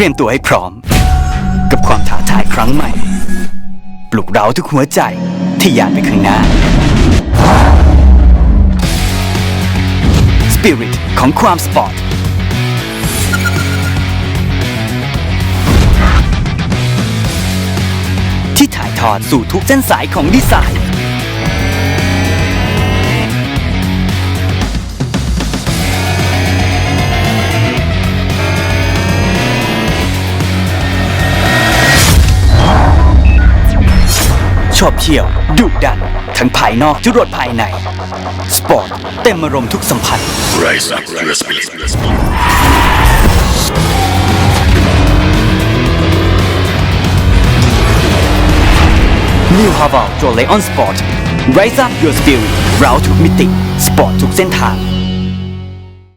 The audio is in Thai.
รียมตัวให้พร้อม กับความท้าทายครั้งใหม่ ปลุกเร้าทุกหัวใจที่อยากไปข้างหน้า สปิริตของความสปอร์ต ที่ถ่ายทอดสู่ทุกเส้นสายของดีไซน์ ชอบเที่ยว ดุดัน ทั้งภายนอกจรดภายใน สปอร์ต เต็มอารมณ์ทุกสัมผัส Rise up your spirit. New Haval ตัว Leon Sport Rise up your spirit เราทุกมิติ สปอร์ตทุกเส้นทาง